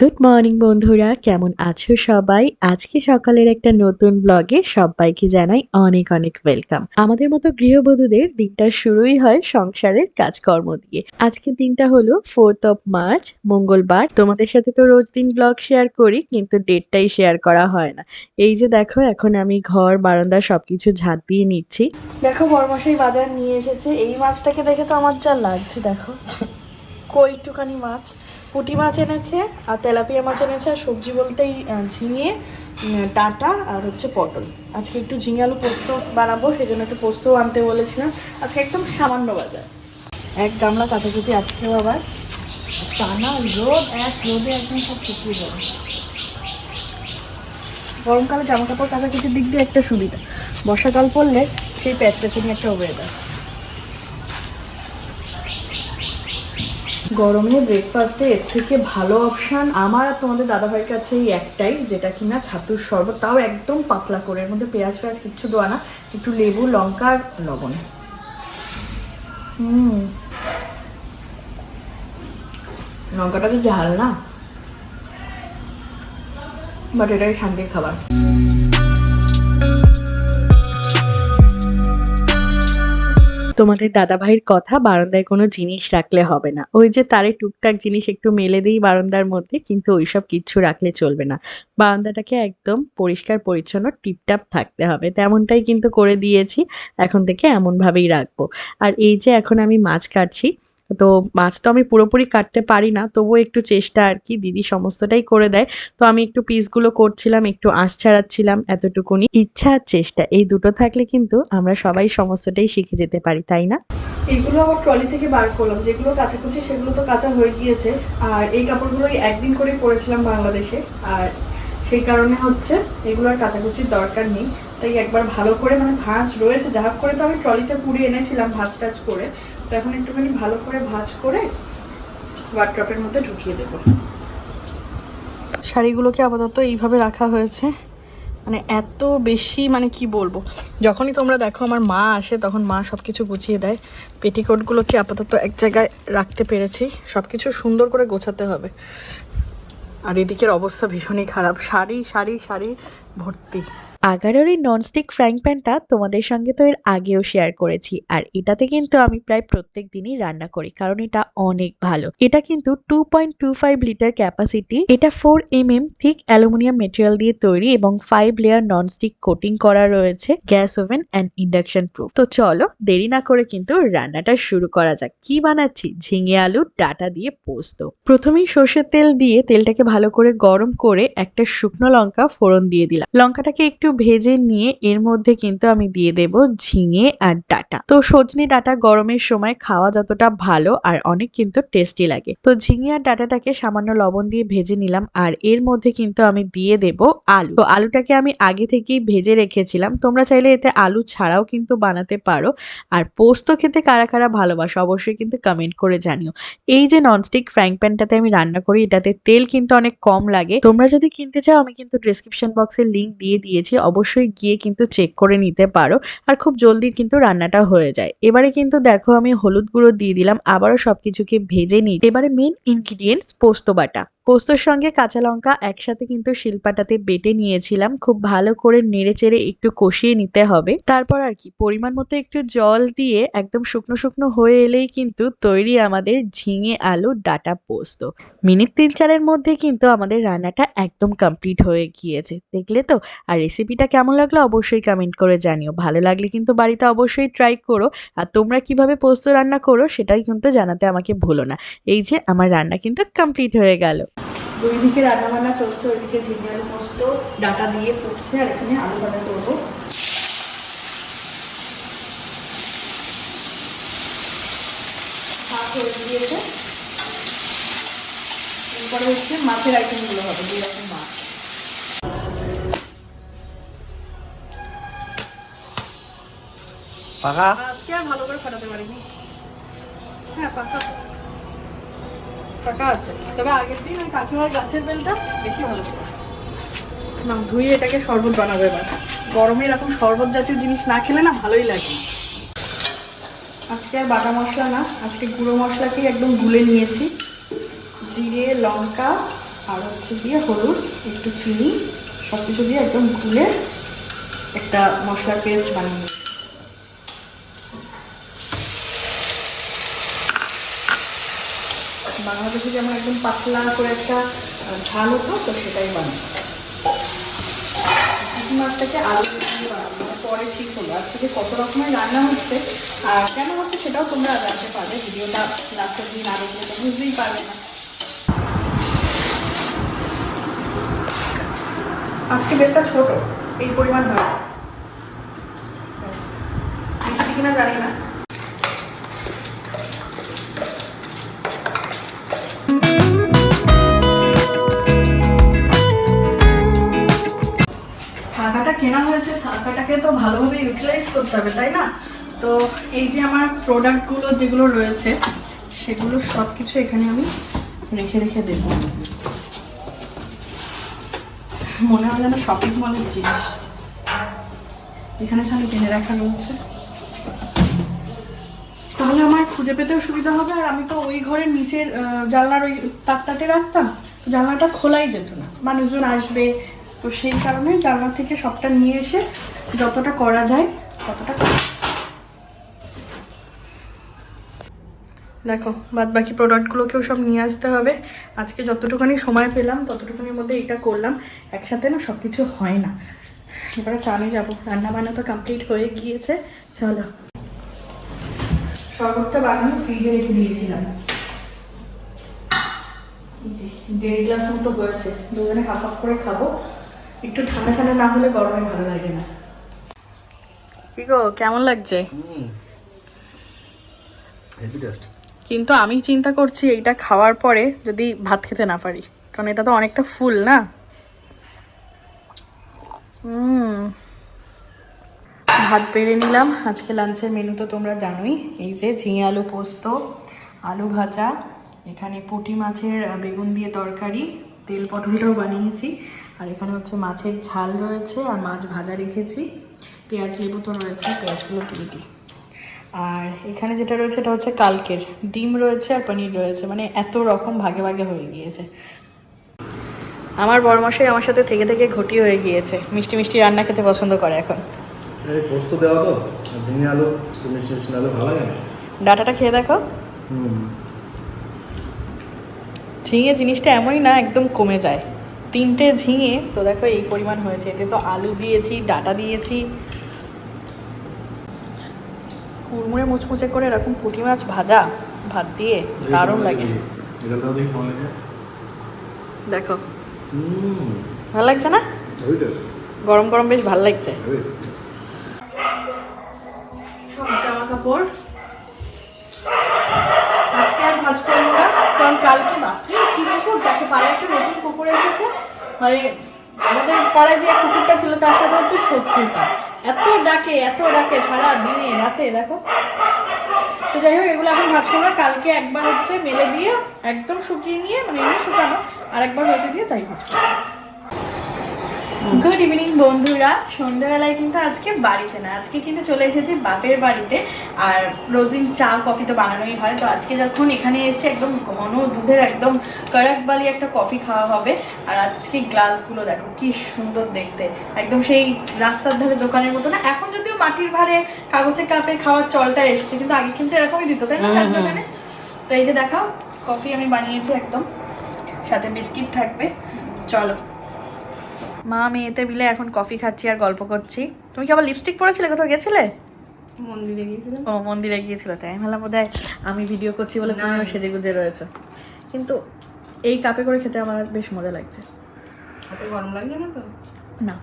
Good morning বন্ধুরা। কেমন আছো সবাই? আজকে সকালের একটা নতুন ব্লগে সবাইকে জানাই অনেক অনেক ওয়েলকাম আমাদের মতো গৃহবধূদের দিনটা শুরুই হয় সংসারের কাজকর্ম দিয়ে। আজকের দিনটা হলো ফোর্থ অফ মার্চ মঙ্গলবার। তোমাদের সাথে তো রোজ দিন ব্লগ শেয়ার করি, কিন্তু ডেটটাই শেয়ার করা হয় না। এই যে দেখো, এখন আমি ঘর, বারান্দা সবকিছু ঝাঁট দিয়ে নিচ্ছি। দেখো বরমশাই বাজার নিয়ে এসেছে। এই মাছটাকে দেখে তো আমার যা লাগছে, দেখো। কইটুখানি মাছ? পুঁটি মাছ এনেছে, আর তেলাপিয়া মাছ এনেছে, আর সবজি বলতেই ঝিঙে ডাঁটা, আর হচ্ছে পটল। আজকে একটু ঝিঙে আলু পোস্ত বানাবো সেই জন্য একটু পোস্তও আনতে বলেছিলাম। আজকে একদম সামান্য বাজার। এক গামলা কাছাকাছি আজকেও আবার। টানা রোদ, এক রোদে একদম সব শুকিয়ে যাবে। গরমকালে জামা কাপড় কাছাকাছির দিক দিয়ে একটা সুবিধা। বর্ষাকাল পড়লে সেই প্যাচ প্যাচানি একটা ওয়েদার গরমে ব্রেকফাস্টে এর থেকে ভালো অপশান আমার আর তোমাদের দাদাভাইয়ের কাছে এই একটাই, যেটা কিনা ছাতুর শরবত, তাও একদম পাতলা করে, এর মধ্যে পেঁয়াজ ফেয়াজ কিচ্ছু দেওয়া না, একটু লেবু, লঙ্কা আর লবণ। হুম। লঙ্কাটা তো ঝাল না। বাট এটাই শান্তির খাবার। তোমাদের দাদা ভাইয়ের কথা বারান্দায় কোনো জিনিস রাখলে হবে না। ওই যে তারে টুকটাক জিনিস একটু মেলে দিই বারান্দার মধ্যে, কিন্তু ওইসব কিছু রাখলে চলবে না। বারান্দাটাকে একদম পরিষ্কার, পরিচ্ছন্ন, টিপটাপ থাকতে হবে। তেমনটাই কিন্তু করে দিয়েছি, এখন থেকে এমনভাবেই রাখব। আর এই যে এখন আমি মাছ কাটছি তো মাছ তো আমি পুরোপুরি কাটতে পারি না, তবুও একটু চেষ্টা আর কি, দিদি সমস্তটাই করে দেয়। তো আমি একটু পিসগুলো করছিলাম, একটু আঁশ ছাড়াচ্ছিলাম এতটুকুনি। ইচ্ছা আর চেষ্টা, এই দুটো থাকলে কিন্তু আমরা সবাই সমস্তটাই শিখে যেতে পারি, তাই না? এগুলো আবার ট্রলি থেকে বার করলাম, যেগুলো কাচাকুচি সেগুলো তো কাঁচা হয়ে গিয়েছে। আর এই কাপড়গুলো একদিন করে পরেছিলাম বাংলাদেশে। আর সেই কারণে হচ্ছে এগুলো আর কাচাকুচির দরকার নেই। তাই একবার ভালো করে মানে ভাঁজ রয়েছে যা করে তো আমি ট্রলিতে পুড়ে এনেছিলাম ভাঁজ টাজ করে। তো এখন একটুখানি ভালো করে ভাঁজ করে ওয়ার্ড্রপের মধ্যে ঢুকিয়ে দেবো। শাড়িগুলোকে আপাতত এইভাবে রাখা হয়েছে। মানে এত বেশি মানে কি বলব? যখনই তোমরা দেখো আমার মা আসে, তখন মা সব কিছু গুছিয়ে দেয়। পেটিকোটগুলোকে আপাতত এক জায়গায় রাখতে পেরেছি। সব কিছু সুন্দর করে গোছাতে হবে। আর এদিকের অবস্থা ভীষণই খারাপ। শাড়ি শাড়ি শাড়ি, ভর্তি। আগারোর এই ননস্টিক ফ্রাইং প্যানটা তোমাদের সঙ্গে তো এর আগেও শেয়ার করেছি, আর এটাতে কিন্তু আমি প্রায় প্রত্যেক দিনই রান্না করি, কারণ এটা অনেক ভালো। এটা কিন্তু two point two five litre capacity এটা four M M thick aluminium material দিয়ে তৈরি এবং ফাইভ লেয়ার ননস্টিক কোটিং করা রয়েছে gas oven and induction proof তো চলো, দেরি না করে কিন্তু রান্নাটা শুরু করা যাক। কি বানাচ্ছি? ঝিঙে আলু, ডাটা দিয়ে পোস্ত। প্রথমেই সর্ষের তেল দিয়ে তেলটাকে ভালো করে গরম করে একটা শুকনো লঙ্কা ফোড়ন দিয়ে দিলাম। লঙ্কাটাকে একটু ভেজে নিয়ে এর মধ্যে কিন্তু আমি দিয়ে দেব ঝিঙে আর ডাটা। তো সজনে ডাটা গরমের সময় খাওয়া যতটা ভালো আর অনেক কিন্তু টেস্টি লাগে। তো ঝিঙে আর ডাটাটাকে সামান্য লবণ দিয়ে ভেজে নিলাম আর এর মধ্যে কিন্তু আমি দিয়ে দেব আলু। তো আলুটাকে আমি আগে থেকেই ভেজে রেখেছিলাম। তোমরা চাইলে এতে আলু ছাড়াও কিন্তু বানাতে পারো। আর পোস্ত খেতে কারা কারা ভালোবাসো অবশ্যই কিন্তু কমেন্ট করে জানিও। এই যে ননস্টিক ফ্রাইং প্যানটাতে আমি রান্না করি, এটাতে তেল কিন্তু অনেক কম লাগে। তোমরা যদি কিনতে চাও, আমি কিন্তু ডিসক্রিপশন বক্সে লিঙ্ক দিয়ে দিয়েছি। অবশ্যই গিয়ে কিন্তু চেক করে নিতে পারো। আর খুব জলদি কিন্তু রান্নাটা হয়ে যায়। এবারে কিন্তু দেখো আমি হলুদ গুঁড়ো দিয়ে দিলাম। আবারও সব কিছুকে ভেজে নিই। এবারে মেন ইনগ্রিডিয়েন্টস পোস্ত বাটা। পোস্তর সঙ্গে কাঁচা লঙ্কা একসাথে কিন্তু শিলপাটাতে বেটে নিয়েছিলাম। খুব ভালো করে নেড়ে চেড়ে একটু কষিয়ে নিতে হবে। তারপর আর কি, পরিমাণ মতো একটু জল দিয়ে একদম শুকনো শুকনো হয়ে এলেই কিন্তু তৈরি আমাদের ঝিঙে আলু ডাটা পোস্ত। মিনিট তিন চারের মধ্যে কিন্তু আমাদের রান্নাটা একদম কমপ্লিট হয়ে গিয়েছে। দেখলে তো? আর রেসিপিটা কেমন লাগল অবশ্যই কমেন্ট করে জানিও। ভালো লাগলে কিন্তু বাড়িতে অবশ্যই ট্রাই করো। আর তোমরা কীভাবে পোস্ত রান্না করো সেটাই কিন্তু জানাতে আমাকে ভুলো না। এই যে, আমার রান্না কিন্তু কমপ্লিট হয়ে গেল। দুই দিকে রান্না বান্না চলছে ওইদিকে ঝিঙে আলু পোস্ত ডাটা দিয়ে ফুটছে আর এখানে আলু ভাজা করব। হয়ে এরপরে হচ্ছে মাছের আইটেমগুলো হবে দুই রকম মাছ। পাকা? আজকে আর ভালো করে ফাটাতে পারিনি। হ্যাঁ পাকা। পাকা আছে। তবে আগের দিন ওই কাঠিমার গাছের বেলটা বেশি ভালো ছিল। না, ধুয়ে এটাকে শরবত বানাবো এবার। গরমে এরকম শরবত জাতীয় জিনিস না খেলে না ভালোই লাগে। আজকে আর বাটা মশলা না, আজকে গুঁড়ো মশলাকেই একদম গুলে নিয়েছি। জিরে, লঙ্কা আর হচ্ছে দিয়ে হলুদ, একটু চিনি সব কিছু দিয়ে একদম গুলে একটা মশলার পেস্ট বানিয়ে বানাতে থেকে আমার একদম পাতলা করে একটা ঝাল হতো তো সেটাই বানাবো। মাছটাকে আলু বানাবো মানে পরে ঠিক হলো। আজ থেকে কত রকমের রান্না হচ্ছে, আর কেন হচ্ছে সেটাও তোমরা জানতে পারবে। ভিডিওটা লাস্টের দিন আগে তো বুঝতেই পারবে না। আজকে বেলটা ছোট, এই পরিমাণ হয়েছে। কিনা জানি না। তো ভালোভাবে ইউটিলাইজ করতে হবে, তাই না? তো এই যে আমার প্রোডাক্টগুলো যেগুলো রয়েছে, সেগুলো সব কিছু এখানে আমি রেখে রেখে দেব। মনে হয় যেন শপিং মলের জিনিস। এখানে খালি কিনে রাখা রয়েছে। তাহলে আমার খুঁজে পেতেও সুবিধা হবে, আর আমি তো ওই ঘরের নিচের জানলার ওই তাকটাতে রাখতাম জানলাটা খোলাই যেত না। মানুষজন আসবে তো সেই কারণে জানলা থেকে সবটা নিয়ে এসে যতটা করা যায় ততটা দেখো বাদ বাকি প্রোডাক্টগুলোকেও সব নিয়ে আসতে হবে। আজকে যতটুখানি সময় পেলাম, ততটুকুনির মধ্যে এটা করলাম। একসাথে না সব কিছু হয় না। এবারে টানে যাব। রান্না বান্না তো কমপ্লিট হয়ে গিয়েছে। চলো। শরবতটা বানিয়ে ফ্রিজে রেখে দিয়েছিলাম। যে, দেড় গ্লাস মতো হয়েছে। দুজনে হাফ হাফ করে খাব। একটু ঠান্ডা ঠান্ডা না হলে গরমে ভালো লাগে না। কি গো কেমন লাগছে? কিন্তু আমি চিন্তা করছি এইটা খাওয়ার পরে যদি ভাত খেতে না পারি কারণ এটা তো অনেকটা ফুল না? হুম। ভাত বেড়ে নিলাম। আজকে লাঞ্চের মেনু তো তোমরা জানোই। এই যে ঝিঙে আলু পোস্ত আলু ভাজা এখানে পুঁটি মাছের বেগুন দিয়ে তরকারি তেল পটলটাও বানিয়েছি। আর এখানে হচ্ছে মাছের ঝাল রয়েছে আর মাছ ভাজা রেখেছি। পেঁয়াজ লেবু তো রয়েছে পেঁয়াজগুলো দিয়ে দিই। আর এখানে যেটা রয়েছে এটা হচ্ছে কালকের। ডিম রয়েছে আর পনির রয়েছে মানে এত রকম ভাগে ভাগে হয়ে গিয়েছে। আমার বরমশাই আমার সাথে থেকে থেকে ঘটি হয়ে গিয়েছে। মিষ্টি মিষ্টি রান্না খেতে পছন্দ করে এখন। এই পোস্ত দেওয়া তো ঝিঙে আলু একটু মিষ্টি মিষ্টি আলু ভালো লাগে ডাটাটা খেয়ে দেখো। হুম। ঝিঙে জিনিসটা এমনই না একদম কমে যায়। তিনটে ঝিঙে তো দেখো এই পরিমাণ হয়েছে। এতে তো আলু দিয়েছি ডাটা দিয়েছি। কুড়মুড়ে মুচমুচে করে এরকম পুঁটি মাছ ভাজা ভাত দিয়ে দারুণ লাগে। দেখি কেমন লাগে দেখো। হুম। ভালো লাগছে না? গরম গরম বেশ ভালো লাগছে। সব জামা কাপড়। আজকে আর ভাজ করব না কারণ কালকে বাপরে কি কুকুর দেখো পাড়ায় একটা নতুন কুকুর এসেছে। মানে আমাদের পাড়ায় যে কুকুরটা ছিল তার সাথে হচ্ছে শত্রুতা। এত ডাকে এত ডাকে, সারা দিনে, রাতে, দেখো। তো যাই হোক, এগুলো এখন ভাজ করব। কালকে একবার হচ্ছে মেলে দিয়ে একদম শুকিয়ে নিয়ে মানে এমনি শুকানো, আর একবার রোদে দিয়ে তাই ভাজ করব। গুড ইভিনিং বন্ধুরা। সন্ধ্যাবেলায় কিন্তু আজকে বাড়িতে না আজকে কিন্তু চলে এসেছি বাপের বাড়িতে। আর রোজিন চা কফি তো বানানোই হয়। তো আজকে যখন এখানে এসে একদম ঘন দুধের একদম কড়ক বালি একটা কফি খাওয়া হবে। আর আজকে গ্লাসগুলো দেখো কি সুন্দর দেখতে। একদম সেই রাস্তার ধারে দোকানের মতো না। এখন যদিও মাটির ভারে কাগজে কাপে খাওয়ার চলটা এসছে কিন্তু আগে কিন্তু এরকমই দিত তাই না দোকানে? তো এই যে দেখাও কফি আমি বানিয়েছি একদম। সাথে বিস্কিট থাকবে। চলো। মা মেয়েতে মিলে এখন কফি খাচ্ছি আর গল্প করছি। তুমি কি আবার লিপস্টিক পরেছিলে কোথাও? গেছিলে? মন্দিরে গিয়েছিলাম। ও মন্দিরে গিয়েছিল তাই আমি ভাবলাম বোধহয় আমি ভিডিও করছি বলে তুমিও সেজে গুজে রয়েছে। কিন্তু এই কাপে করে খেতে আমার বেশ মজা লাগছে। গরম লাগছে না তো? না।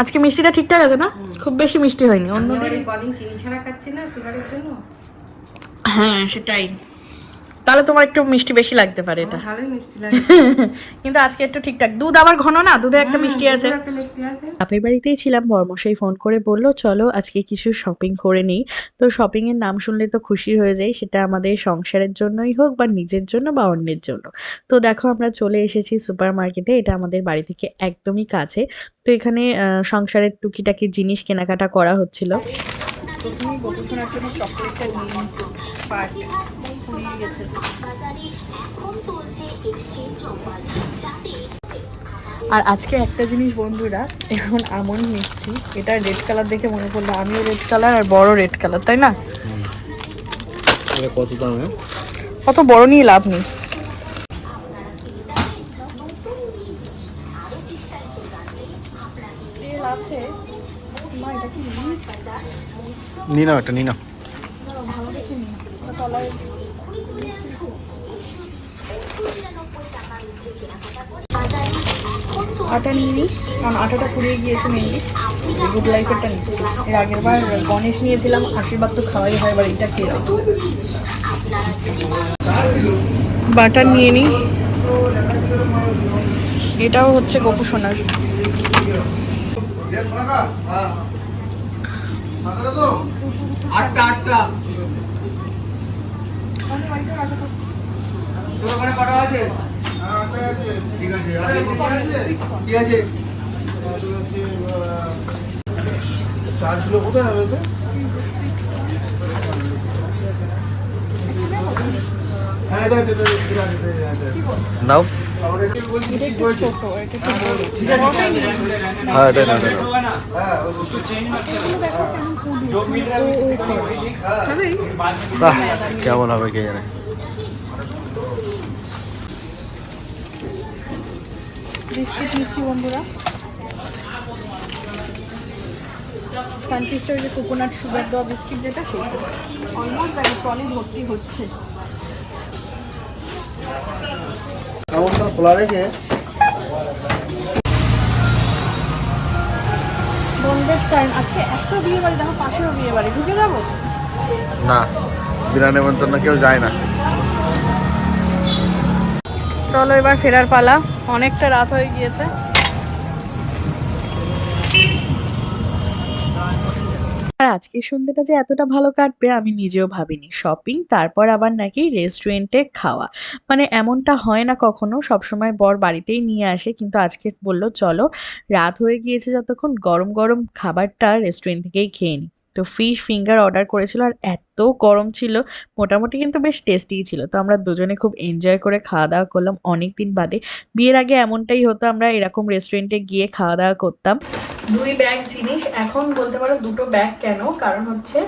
আজকে মিষ্টিটা ঠিকঠাক আছে না? খুব বেশি মিষ্টি হয়নি। অন্য এই কদিন চিনি ছাড়া খাচ্ছি না সুগারের জন্য। হ্যাঁ সেটাই। তাহলে তোমার একটু মিষ্টি বেশি লাগতে পারে এটা। ভালোই মিষ্টি লাগে। কিন্তু আজকে একটু ঠিকঠাক। দুধ আবার ঘন না? দুধে একটা মিষ্টি আছে। দুধের একটা মিষ্টি আছে। বাপের বাড়িতেই ছিলাম বর্মশাই ফোন করে বলল চলো আজকে কিছু শপিং করে নিই। তো শপিং এর নাম শুনলে তো খুশি হয়ে যাই সেটা আমাদের সংসারের জন্যই হোক বা নিজের জন্য বা অন্যের জন্য। তো দেখো আমরা চলে এসেছি সুপার মার্কেটে এটা আমাদের বাড়ি থেকে একদমই কাছে। তো এখানে সংসারের টুকিটাকি জিনিস কেনাকাটা করা হচ্ছিল। জন্য চকলেটটা নিয়ে পার্টি। আর আজকে একটা জিনিস বন্ধুরা এখন আমন নিচ্ছি এটা রেড কালার দেখে মনে পড়ল আমিও রেড কালার আর বড় রেড কালার তাই না কত দামে অত বড় নিয়ে লাভ নেই নিনা এটা কি নিই? নি নি ভালো দেখে নিই। তলায় আটা নিয়ে নিস। কারণ আটাটা ফুরিয়ে গিয়েছে মেনলি গুড লাইফেরটা নিচ্ছি। এর আগের বার গণেশ নিয়েছিলাম আশীর্বাদ তো খাওয়াই হয় এবার এটা খেয়ে বাটার নিয়ে নিই এটাও হচ্ছে গপু সোনার। আটটা আটটা। তোর ওখানে কটা আছে? ঠিক আছে? ঠিক আছে চার কিলো কোথায় হবে তো হ্যাঁ। নাও হ্যাঁ এটা না হ্যাঁ কেমন হবে কে জানে বিস্কিট নিচ্ছি বন্ধুরা। সানফিস্টের যে কোকোনাট সুগার দেওয়া বিস্কিট যেটা সেটা। অলমোস্ট দেখো ট্রলি ভর্তি হচ্ছে। খোলা রেখে বন্ধের টাইম আজকে এত বিয়ে বাড়ি দেখো পাশেও বিয়ে বাড়ি ঢুকে যাব? না বিনা নেমন্তন্ন কেউ যায় না। চলো এবার ফেরার পালা। অনেকটা রাত হয়ে গিয়েছে। আর আজকের সন্ধ্যাটা যে এতটা ভালো কাটবে, আমি নিজেও ভাবিনি। শপিং তারপর আবার নাকি রেস্টুরেন্টে খাওয়া। মানে এমনটা হয় না কখনো, সবসময় বর বাড়িতেই নিয়ে আসে, কিন্তু আজকে বলল, চলো, রাত হয়ে গিয়েছে যতক্ষণ, গরম গরম খাবারটা রেস্টুরেন্ট থেকেই খেয়ে নিই তো ফিশ ফিঙ্গার অর্ডার করেছিল আর এত গরম ছিল, মোটামুটি কিন্তু বেশ টেস্টিই ছিল। তো আমরা দুজনে খুব এনজয় করে খাওয়া দাওয়া করলাম অনেক দিন বাদে। বিয়ের আগে এমনটাই হতো, আমরা এরকম রেস্টুরেন্টে গিয়ে খাওয়া দাওয়া করতাম। দুই ব্যাগ জিনিস, এখন বলতে পারো দুটো ব্যাগ কেন? কারণ হচ্ছে,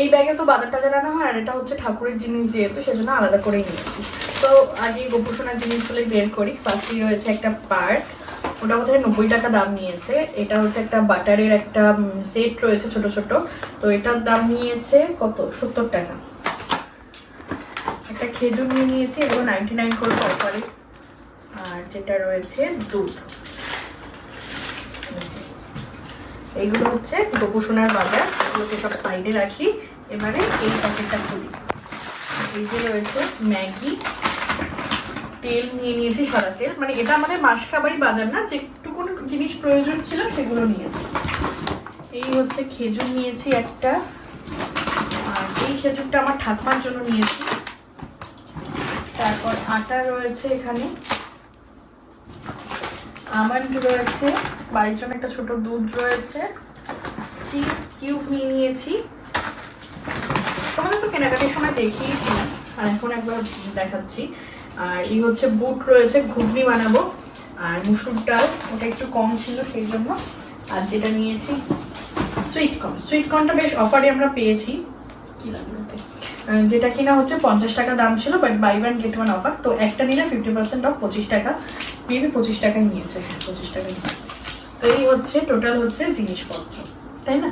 এই ব্যাগে তো বাজার টাজার আনা হয় আর এটা হচ্ছে ঠাকুরের জিনিস যেহেতু, সেজন্য আলাদা করেই নিয়েছি। তো আগে গোপুসোনার জিনিসগুলো বের করি। ফার্স্টেই রয়েছে একটা পার্ট ওটা বোধহয় নব্বই টাকা দাম নিয়েছে। এটা হচ্ছে একটা বাটারের একটা সেট রয়েছে ছোট ছোট। তো এটার দাম নিয়েছে কত? সত্তর টাকা। একটা খেজুর নিয়ে নিয়েছি, এগুলো নাইনটি নাইন করে অফারে আর যেটা রয়েছে দুধ। এইগুলো হচ্ছে গোপোষণার বাজার। এগুলোকে সব সাইডে রাখি। এবারে এই প্যাকেটটা খুলি। এই যে রয়েছে ম্যাগি। তেল নিয়ে নিয়েছি সাদা তেল। মানে এটা আমাদের মাস খাবারই বাজার না যেটুকু জিনিস প্রয়োজন ছিল সেগুলো নিয়েছি। এই হচ্ছে খেজুর নিয়েছি একটা, আর এই খেজুরটা আমার ঠাকুমার জন্য নিয়েছি। তারপর আটা রয়েছে এখানে। আমন্ড রয়েছে? বাড়ির জন্য একটা ছোট দুধ রয়েছে। চিজ কিউব নিয়ে নিয়েছি। তোমাদের তো কেনাকাটির সময় দেখিয়েছিলাম আর এখন একবার দেখাচ্ছি। আর এই হচ্ছে বুট রয়েছে, ঘুগনি বানাবো। আর মুসুর ডাল, ওটা একটু কম ছিল সেই জন্য। আর যেটা নিয়েছি সুইট কর্ন সুইট কর্নটা বেশ অফারে আমরা পেয়েছি। কি লাগল যেটা কিনা হচ্ছে পঞ্চাশ টাকা দাম ছিল but buy one get one offer তো একটা নিলে ফিফটি পার্সেন্ট অফ পঁচিশ টাকা। মেবি পঁচিশ টাকায় নিয়েছে হ্যাঁ পঁচিশ টাকা নিয়েছে। তো এই হচ্ছে টোটাল হচ্ছে জিনিসপত্র, তাই না?